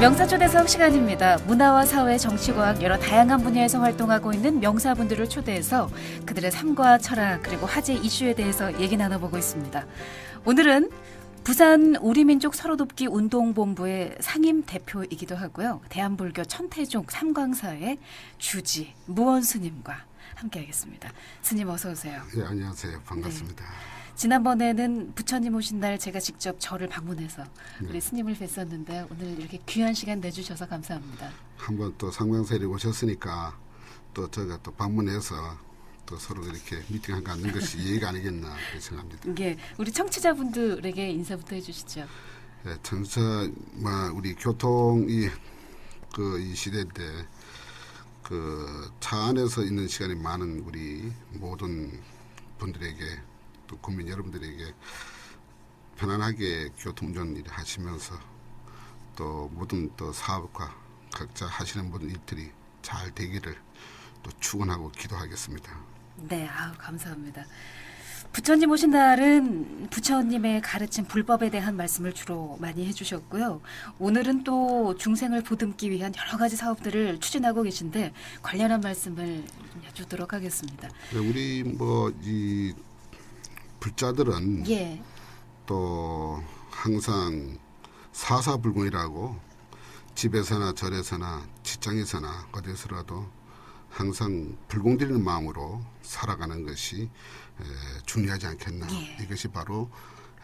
명사초대석 시간입니다. 문화와 사회, 정치과학 여러 다양한 분야에서 활동하고 있는 명사분들을 초대해서 그들의 삶과 철학 그리고 화제 이슈에 대해서 얘기 나눠보고 있습니다. 오늘은 부산 우리민족 서로돕기 운동본부의 상임 대표이기도 하고요. 대한불교 천태종 삼광사의 주지 무원 스님과 함께하겠습니다. 스님 어서 오세요. 예, 안녕하세요. 반갑습니다. 지난번에는 부처님 오신 날 제가 직접 절을 방문해서 네. 우리 스님을 뵀었는데 오늘 이렇게 귀한 시간 내주셔서 감사합니다. 한번 또 상명세리 오셨으니까 또 제가 또 방문해서 또 서로 이렇게 미팅한 거 앉는 것이 예의가 아니겠나 생각합니다. 이게 우리 청취자분들에게 인사부터 해주시죠. 예, 전사 뭐 우리 교통 이 그 이 시대인데 그 차 안에서 있는 시간이 많은 우리 모든 분들에게 또 국민 여러분들에게 편안하게 교통운전 일 하시면서 또 모든 또 사업과 각자 하시는 모든 일들이 잘 되기를 또 축원하고 기도하겠습니다. 네, 아우 감사합니다. 부처님 오신 날은 부처님의 가르친 불법에 대한 말씀을 주로 많이 해주셨고요. 오늘은 또 중생을 보듬기 위한 여러 가지 사업들을 추진하고 계신데 관련한 말씀을 좀 여쭈도록 하겠습니다. 네, 우리 뭐 이 불자들은 예, 또 항상 사사불공이라고 집에서나 절에서나 직장에서나 어디서라도 항상 불공드리는 마음으로 살아가는 것이 에, 중요하지 않겠나 예. 이것이 바로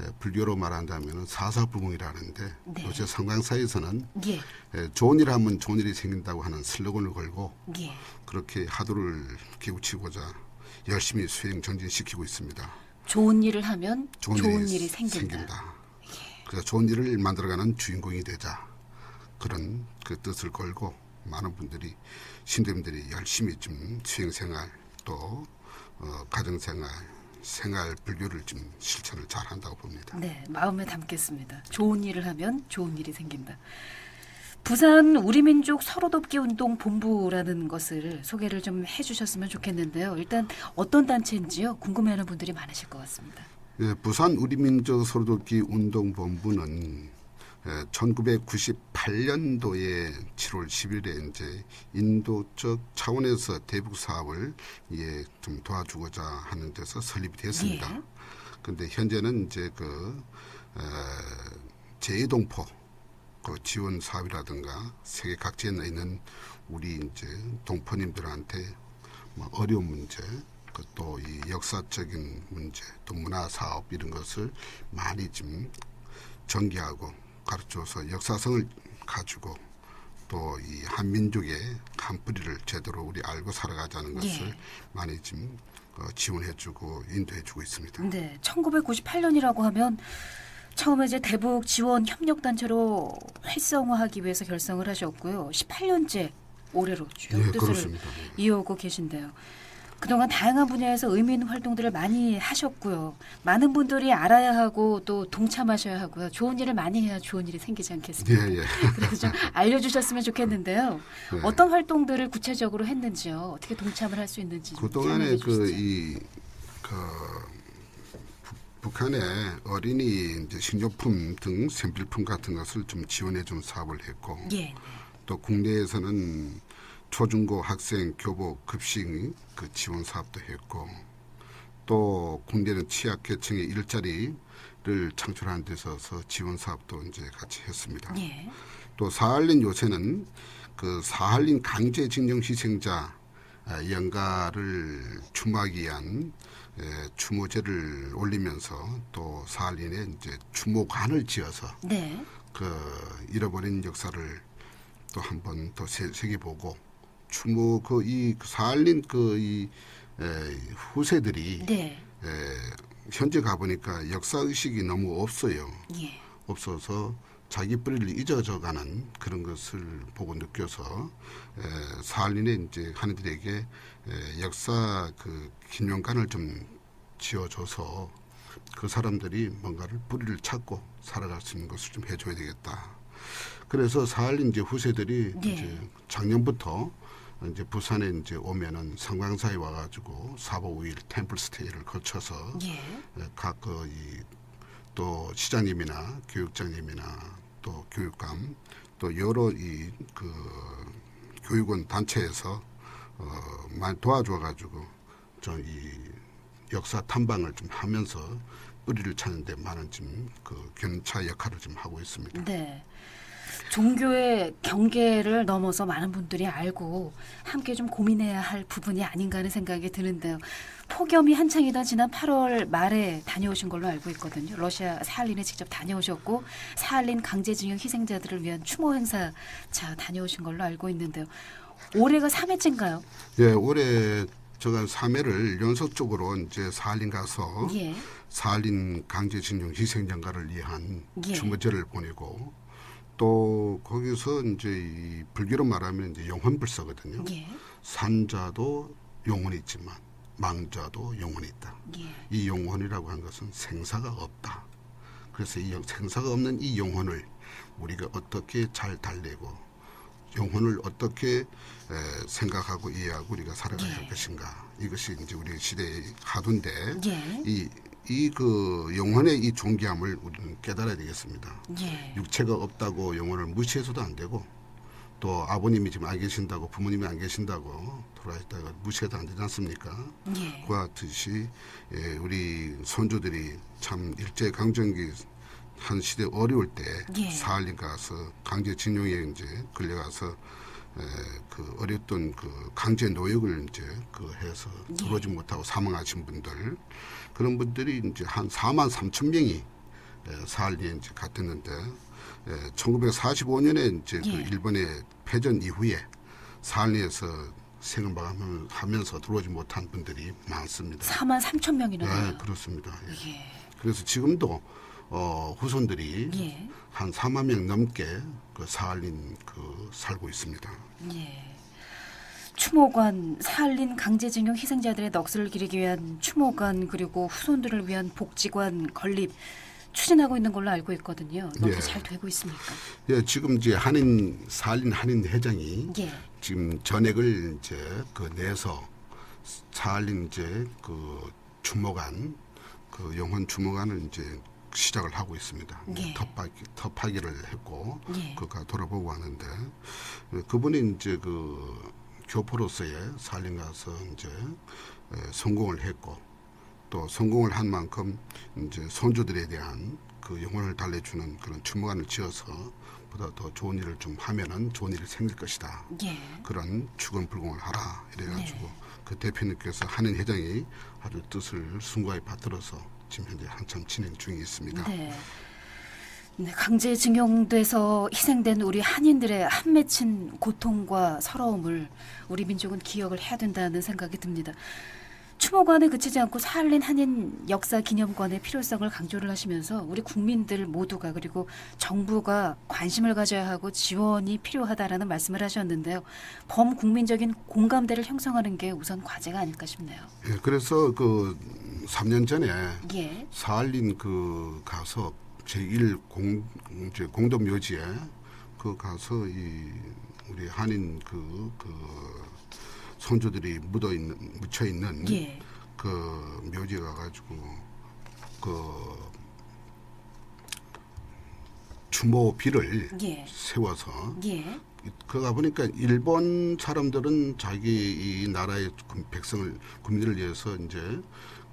에, 불교로 말한다면 사사불공이라는데 네. 요새 성광사에서는 예, 에, 좋은 일 하면 좋은 일이 생긴다고 하는 슬로건을 걸고 예. 그렇게 하도를 기우치고자 열심히 수행 정진시키고 있습니다. 좋은 일을 하면 좋은, 좋은, 일이, 생긴다. 예. 그래서 좋은 일을 만들어가는 주인공이 되자 그런 그 뜻을 걸고 많은 분들이 신도님들이 열심히 좀 수행생활 또 어, 가정생활 생활 불교를 좀 실천을 잘 한다고 봅니다. 네, 마음에 담겠습니다. 좋은 일을 하면 좋은 일이 생긴다. 부산 우리민족 서로돕기 운동 본부라는 것을 소개를 좀 해주셨으면 좋겠는데요. 일단 어떤 단체인지요? 궁금해하는 분들이 많으실 것 같습니다. 예, 부산 우리민족 서로돕기 운동 본부는 예, 1998년도에 7월 10일에 이제 인도적 차원에서 대북 사업을 예, 좀 도와주고자 하는 데서 설립이 됐습니다. 예. 근데 현재는 이제 그 에, 재동포 그 지원 사업이라든가 세계 각지에 있는 우리 이제 동포님들한테 뭐 어려운 문제, 그또이 역사적인 문제, 또 문화 사업 이런 것을 많이 좀 전개하고 가르쳐서 역사성을 가지고 또 이 한민족의 한 뿌리를 제대로 우리 알고 살아가자는 것을 예. 많이 좀 어, 지원해주고 인도해주고 있습니다. 네, 1998년이라고 하면 처음에 이제 대북 지원 협력 단체로 활성화하기 위해서 결성을 하셨고요. 18년째 올해로 쭉 예, 뜻을 그렇습니다. 이어오고 계신데요. 그동안 다양한 분야에서 의미 있는 활동들을 많이 하셨고요. 많은 분들이 알아야 하고 또 동참하셔야 하고요. 좋은 일을 많이 해야 좋은 일이 생기지 않겠습니까? 예, 예. 그래서 좀 알려주셨으면 좋겠는데요. 네. 어떤 활동들을 구체적으로 했는지요? 어떻게 동참을 할 수 있는지 그동안에 주시죠. 그이 그 북한의 어린이 이제 식료품 등 생필품 같은 것을 좀 지원해 준 사업을 했고 예, 또 국내에서는 초중고 학생 교복 급식 그 지원 사업도 했고 또 국내는 취약계층의 일자리를 창출하는 데 있어서 지원 사업도 이제 같이 했습니다. 예, 또 사할린 요새는 그 사할린 강제징용 희생자 아, 연가를 추모하기 위한 에, 추모제를 올리면서 또 사할린에 이제 추모관을 지어서 네, 그 잃어버린 역사를 또 한 번 더 새겨보고 추모 그 이 사할린 그이 후세들이 네, 에, 현재 가보니까 역사 의식이 너무 없어요. 예, 없어서 자기 뿌리를 잊어져가는 그런 것을 보고 느껴서 에, 사할린에 이제 하느들에게 에, 역사 그 기념관을 좀 지어줘서 그 사람들이 뭔가를 뿌리를 찾고 살아갈 수 있는 것을 좀 해줘야 되겠다. 그래서 사할린 이제 후세들이 네. 이제 작년부터 이제 부산에 이제 오면은 성광사에 와가지고 4박 5일 템플 스테이를 거쳐서 예, 각그이 또 시장님이나 교육장님이나 또 교육감 또 여러 이 그 교육원 단체에서 어, 많이 도와줘 가지고 저이 역사 탐방을 좀 하면서 뿌리를 찾는데 많은 좀그 견차 역할을 좀 하고 있습니다. 네. 종교의 경계를 넘어서 많은 분들이 알고 함께 좀 고민해야 할 부분이 아닌가 하는 생각이 드는데요. 폭염이 한창이던 지난 8월 말에 다녀오신 걸로 알고 있거든요. 러시아 사할린에 직접 다녀오셨고 사할린 강제징용 희생자들을 위한 추모 행사 자 다녀오신 걸로 알고 있는데요. 올해가 3회째인가요? 예, 올해 제가 3회를 연속적으로 이제 사할린 가서 예. 사할린 강제징용 희생장가를 위한 예. 주무제를 보내고 또 거기서 이제 이 불교로 말하면 이제 영혼불사거든요. 예. 산자도 영혼이 있지만 망자도 영혼이 있다. 예. 이 영혼이라고 한 것은 생사가 없다. 그래서 이 영- 생사가 없는 이 영혼을 우리가 어떻게 잘 달래고 영혼을 어떻게 에, 생각하고 이해하고 우리가 할 예. 것인가 이것이 이제 우리 시대의 하도인데 예. 이 이 그 영혼의 이 존귀함을 우리는 깨달아야 되겠습니다. 예. 육체가 없다고 영혼을 무시해서도 안 되고 또 아버님이 지금 안 계신다고 부모님이 안 계신다고 돌아있다가 무시해도 안 되지 않습니까? 예. 그와 같이 예, 우리 손주들이 참 일제 강점기 한 시대 어려울 때 예. 사할린 가서 강제징용에 이제 끌려가서 에, 그 어렸던 그 강제 노역을 이제 그 해서 예. 들어오지 못하고 사망하신 분들 그런 분들이 이제 한 4만 3천 명이 에, 사할리에 이제 갔었는데 1945년에 이제 그 예. 일본의 패전 이후에 사할리에서 생을 마감하면서 들어오지 못한 분들이 많습니다. 4만 3천 명이나 네. 그렇습니다. 예. 예. 그래서 지금도 어, 후손들이 예. 한 4만 명 넘게 그 사할린 그 살고 있습니다. 예. 추모관, 사할린 강제징용 희생자들의 넋을 기리기 위한 추모관 그리고 후손들을 위한 복지관 건립 추진하고 있는 걸로 알고 있거든요. 이것도 예. 잘 되고 있습니까? 예, 지금 이제 한인 사할린 한인 회장이 예. 지금 전액을 이제 그 내서 사할린 이제 그 주모관 그 영혼 주모관을 이제 시작을 하고 있습니다. 예. 텃파기, 텃파기를 했고 예. 그가 돌아보고 왔는데 예, 그분이 이제 그 교포로서의 살림 가서 이제 에, 성공을 했고 또 성공을 한 만큼 이제 손주들에 대한 그 영혼을 달래주는 그런 추모관을 지어서 보다 더 좋은 일을 좀 하면은 좋은 일이 생길 것이다. 예. 그런 축원불공을 하라 이래가지고 네. 그 대표님께서 한인 회장이 아주 뜻을 순고하게 받들어서 지금 현재 한참 진행 중에 있습니다. 네. 네, 강제징용돼서 희생된 우리 한인들의 한 맺힌 고통과 서러움을 우리 민족은 기억을 해야 된다는 생각이 듭니다. 추모관에 그치지 않고 사할린 한인 역사 기념관의 필요성을 강조를 하시면서 우리 국민들 모두가 그리고 정부가 관심을 가져야 하고 지원이 필요하다라는 말씀을 하셨는데요. 범국민적인 공감대를 형성하는 게 우선 과제가 아닐까 싶네요. 예, 그래서 그 3년 전에 예. 사할린 그 가서 제1 공 이제 공동 묘지에 그 가서 이 우리 한인 그그 손주들이 묻어 있는 묻혀 있는 예. 그 묘지에 가가지고 그 추모비를 예. 세워서 예. 그가 보니까 일본 사람들은 자기 이 나라의 군- 백성을 국민들을 위해서 이제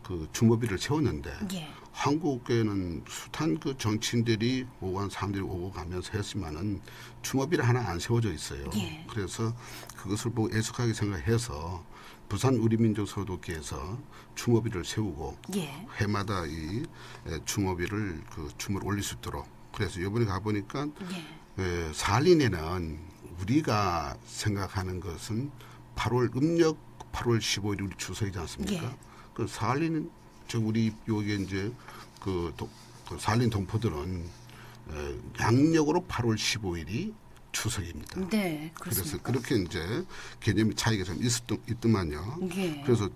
그 주모비를 세웠는데 예. 한국에는 숱한 그 정치인들이 오고 한 사람들이 오고 가면서 했지만은 주모비를 하나 안 세워져 있어요. 예. 그래서 그것을 보고 애석하게 생각해서 부산 우리민족 소도교에서 주모비를 세우고 예. 해마다 이 에, 주모비를 그 춤을 올릴 수 있도록 그래서 이번에 가 보니까 예. 에, 사할린에는 우리가 생각하는 것은 8월 음력 8월 15일 우리 추석이지 않습니까? 예. 그 사할린 은저 우리 여기 이제 그, 도, 그 사할린 동포들은 에, 양력으로 8월 15일이 추석입니다. 네, 그래서 그렇습니다. 그렇게 이제 개념이 차이가 좀 있었, 있더만요. 예. 그래서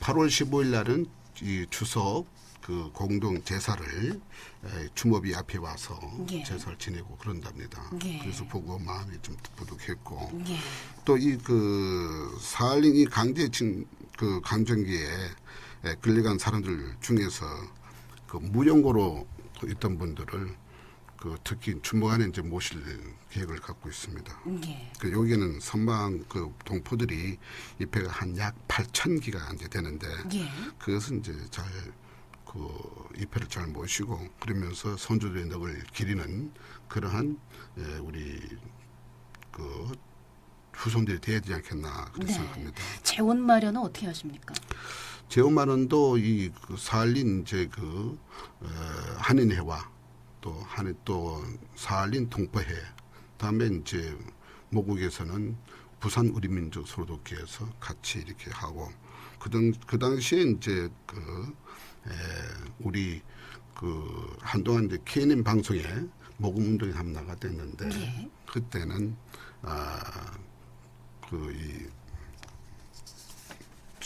8월 15일 날은 이 추석 그 공동 제사를 에, 주모비 앞에 와서 예. 제사를 지내고 그런답니다. 예. 그래서 보고 마음이 좀 부득했고 예. 또이 그 사할린 이 강제 징, 그 강정기에 에, 끌려간 사람들 중에서 그 무용고로 있던 분들을 그 특히 주목안에 이제 모실 계획을 갖고 있습니다. 예. 그 여기는 선방 그 동포들이 입회가 한 약 8천 기가 이제 되는데 예. 그것은 이제 잘 그 입회를 잘 모시고 그러면서 선조들의 덕을 기리는 그러한 예, 우리 그 후손들이 돼야 되지 않겠나 그렇게 네. 생각합니다. 재원 마련은 어떻게 하십니까? 재원만원도 이그 사할린 이제 그 어, 한인회와 또 한인 또 사할린 동포회 다음에 이제 모국에서는 부산 우리민족 소도기에서 같이 이렇게 하고 그당 그 당시에 이제 그 에, 우리 그 한동안 이제 KNN 방송에 모금 운동이 한번 나갔댔는데 예. 그때는 아그이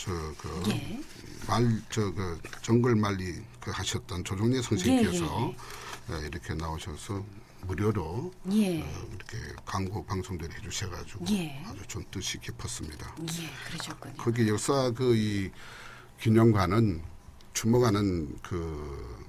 저그 예. 말저 그 정글 말리 그 하셨던 조종래 선생님께서 예, 이렇게 나오셔서 무료로 예. 어, 이렇게 광고 방송들을 해주셔가지고 예. 아주 좀 뜻이 깊었습니다. 예. 그러셨군요. 거기 역사 그이 균형과는 주목하는 그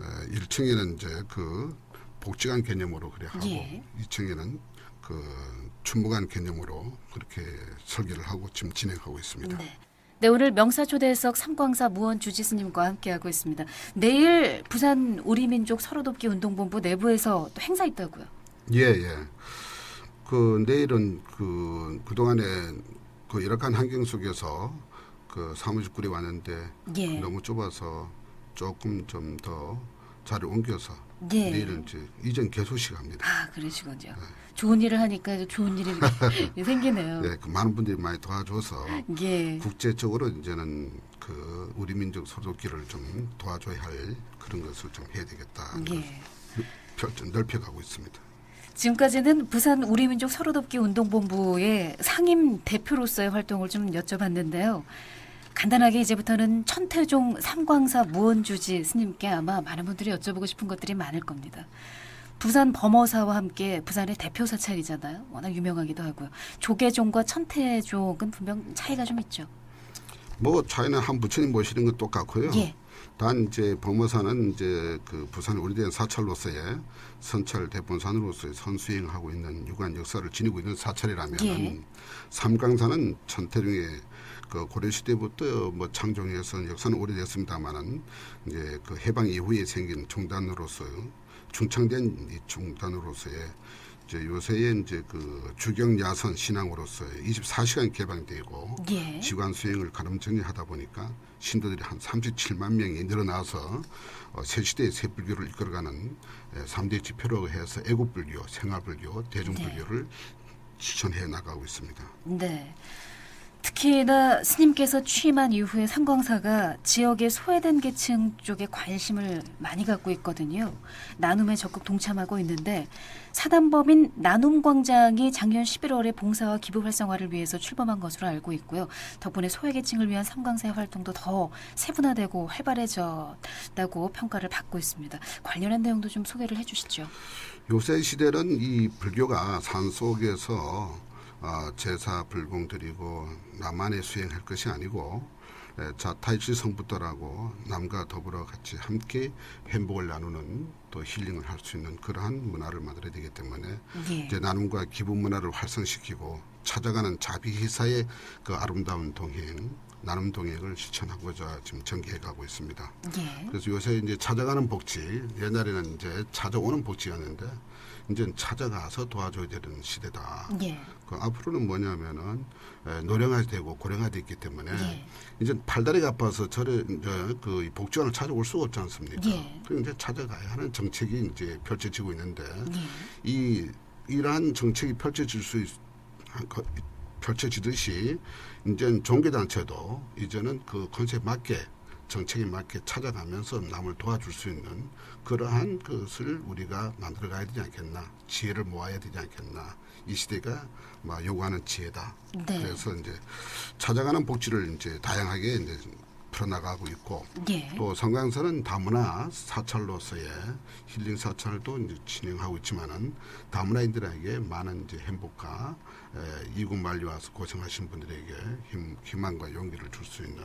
에, 1층에는 이제 그 복지관 개념으로 그래 하고 예. 2층에는 그 추모관 개념으로 그렇게 설계를 하고 지금 진행하고 있습니다. 네. 네, 오늘 명사 초대석 삼광사 무원 주지 스님과 함께하고 있습니다. 내일 부산 우리민족 서로돕기 운동본부 내부에서 또 행사 있다고요. 예, 예. 그 내일은 그 그동안에 그 열악한 환경 속에서 그 사무실 꾸려 왔는데 예. 너무 좁아서 조금 좀 더 자리를 옮겨서 예. 내일은 이제 이전 개소식 합니다. 아, 그러시군요. 좋은 일을 하니까 좋은 일이 생기네요. 예, 그 많은 분들이 많이 도와줘서 예. 국제적으로 이제는 그 우리 민족 소속기를 좀 도와줘야 할 그런 것을 좀 해야 되겠다. 예. 넓혀가고 있습니다. 지금까지는 부산 우리민족 서로돕기 운동본부의 상임 대표로서의 활동을 좀 여쭤봤는데요. 간단하게 이제부터는 천태종 삼광사 무원주지 스님께 아마 많은 분들이 여쭤보고 싶은 것들이 많을 겁니다. 부산 범어사와 함께 부산의 대표 사찰이잖아요. 워낙 유명하기도 하고요. 조계종과 천태종은 분명 차이가 좀 있죠. 뭐 차이는 한 부처님 모시는 건 똑같고요. 예. 단 이제 범어사는 이제 그 부산 오래된 사찰로서의 선찰 대본산으로서의 선수행하고 있는 유관 역사를 지니고 있는 사찰이라면 예. 삼강사는 천태중의 그 고려 시대부터 뭐 창종해서 역사는 오래됐습니다만은 이제 그 해방 이후에 생긴 종단으로서 중창된 이 종단으로서의 이제 요새의 이제 그 주경 야선 신앙으로서의 24시간 개방되고 예. 지관 수행을 가름 정리하다 보니까 신도들이 한 37만 명이 늘어나서 어, 새 시대의 새 불교를 이끌어가는 에, 3대 지표로 해서 애국불교, 생활불교, 대중불교를 실천해 나가고 있습니다. 네. 특히나 스님께서 취임한 이후에 삼광사가 지역의 소외된 계층 쪽에 관심을 많이 갖고 있거든요. 나눔에 적극 동참하고 있는데 사단법인 나눔광장이 작년 11월에 봉사와 기부 활성화를 위해서 출범한 것으로 알고 있고요. 덕분에 소외계층을 위한 삼광사의 활동도 더 세분화되고 활발해졌다고 평가를 받고 있습니다. 관련한 내용도 좀 소개를 해주시죠. 요새 시대는 이 불교가 산 속에서 어, 제사 불공 드리고 나만의 수행할 것이 아니고 에, 자 타이치 성부터라고 남과 더불어 같이 함께 행복을 나누는 또 힐링을 할 수 있는 그러한 문화를 만들어야 되기 때문에 예. 이제 나눔과 기부 문화를 활성시키고 찾아가는 자비 희사의 그 아름다운 동행 나눔 동행을 실천하고자 지금 전개해 가고 있습니다. 예. 그래서 요새 이제 찾아가는 복지 옛날에는 이제 찾아오는 복지였는데 이제 찾아가서 도와줘야 되는 시대다. 예. 그 앞으로는 뭐냐면은 에, 노령화 되고 고령화 됐기 때문에 예. 이제 팔다리가 아파서 저를 이제 그 복지관을 찾아올 수가 없지 않습니까? 예. 그 이제 찾아가야 하는 정책이 이제 펼쳐지고 있는데 예. 이 이러한 정책이 펼쳐질 수 있, 거- 펼쳐지듯이 이제 종교단체도 이제는 그 컨셉 맞게 정책에 맞게 찾아가면서 남을 도와줄 수 있는 그러한 것을 우리가 만들어 가야 되지 않겠나 지혜를 모아야 되지 않겠나 이 시대가 막 요구하는 지혜다 네. 그래서 이제 찾아가는 복지를 이제 다양하게 이제 풀어나가고 있고 예. 또 성강사는 다문화 사찰로서의 힐링 사찰도 이제 진행하고 있지만은 다문화인들에게 많은 이제 행복과 에, 이국 말리 와서 고생하신 분들에게 힘, 희망과 용기를 줄 수 있는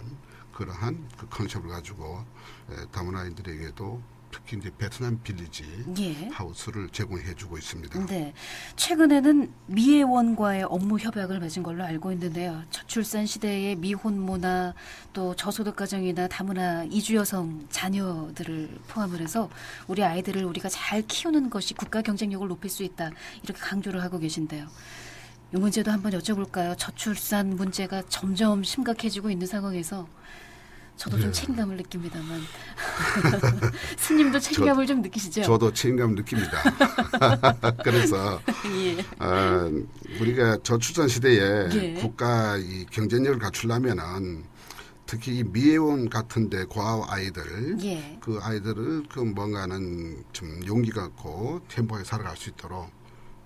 그러한 그 컨셉을 가지고 에, 다문화인들에게도 특히 이제 베트남 빌리지 예. 하우스를 제공해주고 있습니다. 네. 최근에는 미애원과의 업무 협약을 맺은 걸로 알고 있는데요. 저출산 시대의 미혼모나 또 저소득 가정이나 다문화 이주 여성 자녀들을 포함을 해서 우리 아이들을 우리가 잘 키우는 것이 국가 경쟁력을 높일 수 있다. 이렇게 강조를 하고 계신데요. 이 문제도 한번 여쭤볼까요? 저출산 문제가 점점 심각해지고 있는 상황에서 저도 좀 네. 책임감을 느낍니다만 스님도 책임감을 좀 느끼시죠? 저도 책임감 느낍니다. 그래서 예. 어, 우리가 저출산 시대에 예. 국가 이 경쟁력을 갖추려면은 특히 이 미애원 같은데 고아원 아이들 예. 그 아이들을 그 뭔가는 좀 용기 갖고 행복하게 살아갈 수 있도록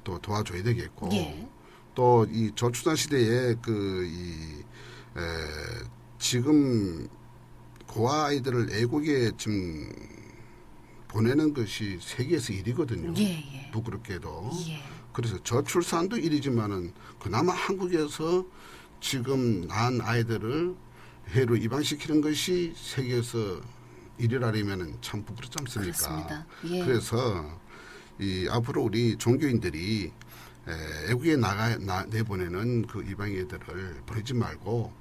또 도와줘야 되겠고 예. 또이 저출산 시대에 그이 지금 고아 아이들을 애국에 지금 보내는 것이 세계에서 1위거든요. 예, 예. 부끄럽게도. 예. 그래서 저출산도 1위지만은 그나마 한국에서 지금 낳은 아이들을 해로 입양시키는 것이 세계에서 1위라면은 참 부끄럽지 않습니까? 그렇습니다. 예. 그래서 이 앞으로 우리 종교인들이 에, 애국에 나가 나, 내보내는 그 입양 애들을 보내지 말고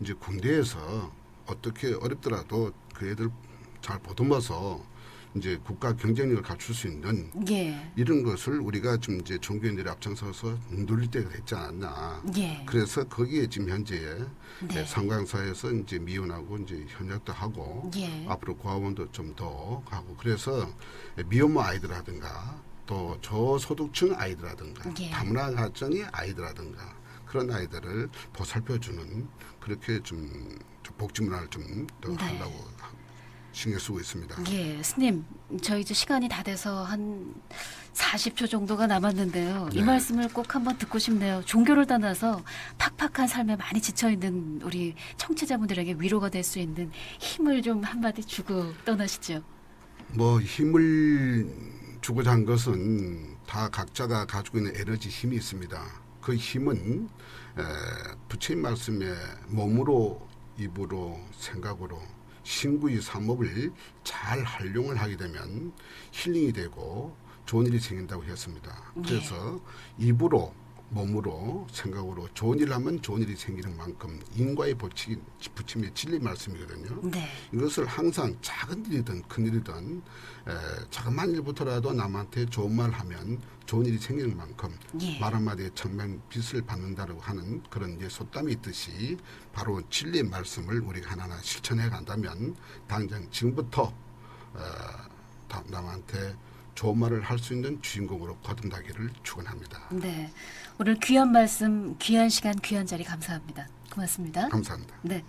이제 군대에서 어떻게 어렵더라도 그 애들 잘 보듬어서 이제 국가 경쟁력을 갖출 수 있는 예. 이런 것을 우리가 좀 이제 종교인들이 앞장서서 누릴 때가 됐지 않았나. 예. 그래서 거기에 지금 현재 네. 상강사에서 이제 미혼하고 이제 협력도 하고 예. 앞으로 고아원도 좀 더 하고 그래서 미혼모 아이들라든가 또 저소득층 아이들라든가 예. 다문화 가정의 아이들라든가 그런 아이들을 보살펴주는 그렇게 좀, 좀 복지 문화를 좀 더 네. 하려고 신경 쓰고 있습니다. 예, 스님, 저희 이제 시간이 다 돼서 한 40초 정도가 남았는데요. 이 네. 말씀을 꼭 한번 듣고 싶네요. 종교를 떠나서 팍팍한 삶에 많이 지쳐 있는 우리 청취자분들에게 위로가 될 수 있는 힘을 좀 한마디 주고 떠나시죠. 뭐 힘을 주고자 한 것은 다 각자가 가지고 있는 에너지 힘이 있습니다. 그 힘은 에, 부처님 말씀에 몸으로 입으로 생각으로 신구의 삼업을 잘 활용을 하게 되면 힐링이 되고 좋은 일이 생긴다고 했습니다. 그래서 입으로 몸으로 생각으로 좋은 일을 하면 좋은 일이 생기는 만큼 인과의 법칙이 부처님의 진리 말씀이거든요. 네. 이것을 항상 작은 일이든 큰 일이든 에, 작은 일부터라도 남한테 좋은 말 하면 좋은 일이 생기는 만큼 예. 말 한마디에 천만 빛을 받는다고 하는 그런 이제 속담이 있듯이 바로 진리의 말씀을 우리가 하나하나 실천해 간다면 당장 지금부터 어, 다- 남한테 좋은 말을 할 수 있는 주인공으로 거듭나기를 축원합니다. 네. 오늘 귀한 말씀, 귀한 시간, 귀한 자리 감사합니다. 고맙습니다. 감사합니다. 네.